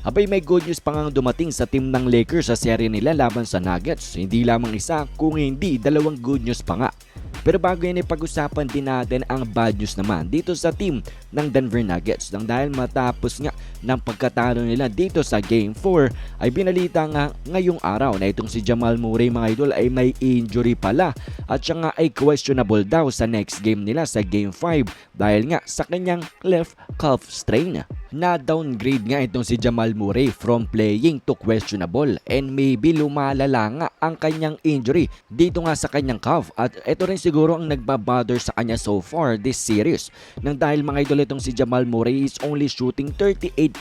Abay may good news pa ngang dumating sa team ng Lakers sa serye nila laban sa Nuggets. Hindi lamang isa, kung hindi dalawang good news pa nga. Pero bago yan ipag-usapan din natin ang bad news naman dito sa team ng Denver Nuggets nang dahil matapos nga ng pagkatalo nila dito sa Game 4 ay binalita nga ngayong araw na itong si Jamal Murray mga idol ay may injury pala at siya nga ay questionable daw sa next game nila sa Game 5 dahil nga sa kanyang left calf strain. Na-downgrade nga itong si Jamal Murray from playing to questionable and maybe lumalala nga ang kanyang injury dito nga sa kanyang calf at ito rin siguro ang nagbabother sa kanya so far this series nang dahil mga idol itong si Jamal Murray is only shooting 38%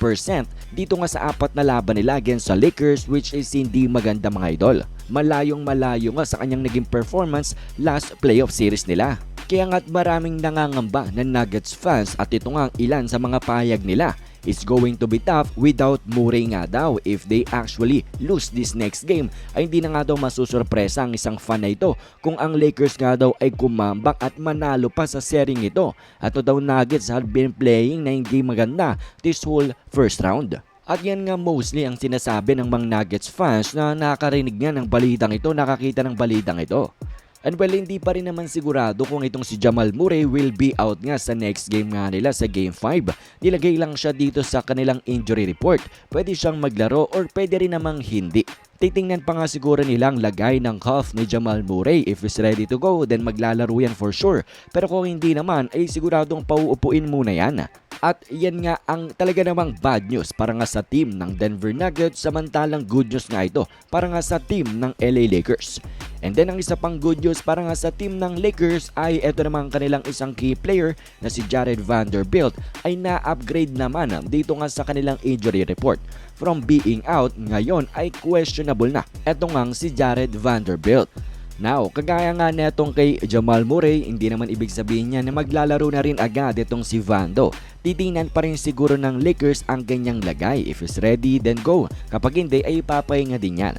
dito nga sa apat na laban nila against sa Lakers which is hindi maganda mga idol. Malayong malayo nga sa kanyang naging performance last playoff series nila. Kaya nga't maraming nangangamba ng Nuggets fans at ito nga ang ilan sa mga pahayag nila is going to be tough without Murray nga daw if they actually lose this next game ay hindi na nga daw masusurpresa ang isang fan na ito kung ang Lakers nga daw ay kumambak at manalo pa sa sering ito at ito daw Nuggets have been playing na hindi maganda this whole first round. At yan nga mostly ang sinasabi ng mga Nuggets fans na nakarinig nga ng balitang ito, nakakita ng balitang ito. And well, hindi pa rin naman sigurado kung itong si Jamal Murray will be out nga sa next game nga nila sa Game 5. Nilagay lang siya dito sa kanilang injury report. Pwede siyang maglaro or pwede rin namang hindi. Titingnan pa nga siguro nilang lagay ng calf ni Jamal Murray. If he's ready to go, then maglalaro yan for sure. Pero kung hindi naman, ay siguradong pauupuin muna yan. At yan nga ang talaga namang bad news para nga sa team ng Denver Nuggets samantalang good news nga ito para nga sa team ng LA Lakers. And then ang isa pang good news para nga sa team ng Lakers ay ito naman kanilang isang key player na si Jared Vanderbilt ay na-upgrade naman dito nga sa kanilang injury report. From being out, ngayon ay questionable na. Ito nga si Jared Vanderbilt. Now, kagaya nga netong kay Jamal Murray, hindi naman ibig sabihin niya na maglalaro na rin agad itong si Vando. Titingnan pa rin siguro ng Lakers ang ganyang lagay. If he's ready, then go. Kapag hindi, ay ipapahinga din yan.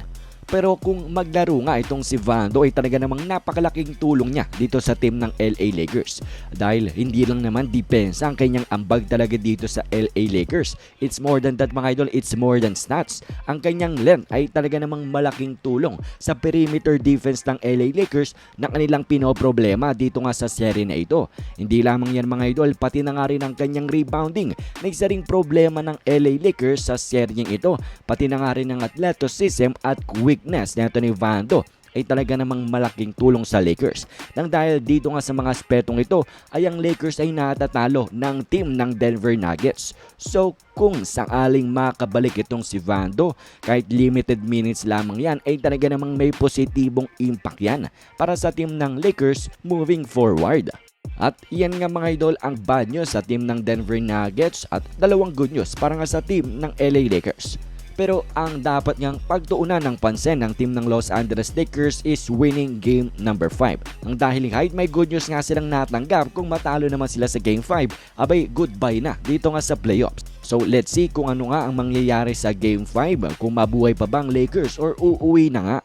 Pero kung maglaro nga itong si Vando ay talaga namang napakalaking tulong niya dito sa team ng LA Lakers. Dahil hindi lang naman depensa ang kanyang ambag talaga dito sa LA Lakers. It's more than that mga idol, it's more than stats. Ang kanyang length ay talaga namang malaking tulong sa perimeter defense ng LA Lakers na kanilang pinoproblema dito nga sa serye na ito. Hindi lamang yan mga idol, pati na nga rin ang kanyang rebounding na isa ring problema ng LA Lakers sa seryeng ito. Pati na nga rin ang athleticism at weakness nito ni Vando ay talaga namang malaking tulong sa Lakers. Nang dahil dito nga sa mga aspetong ito ay ang Lakers ay natatalo ng team ng Denver Nuggets. So kung sakaling makabalik itong si Vando, kahit limited minutes lamang yan ay talaga namang may positibong impact yan para sa team ng Lakers moving forward. At iyan nga mga idol ang bad news sa team ng Denver Nuggets at dalawang good news para nga sa team ng LA Lakers. Pero ang dapat niyang pagtuunan ng pansin ng team ng Los Angeles Lakers is winning game number 5. Ang dahil kahit may good news nga silang natanggap kung matalo naman sila sa game 5, abay goodbye na dito nga sa playoffs. So let's see kung ano nga ang mangyayari sa game 5 kung mabuhay pa bang Lakers or uuwi na nga.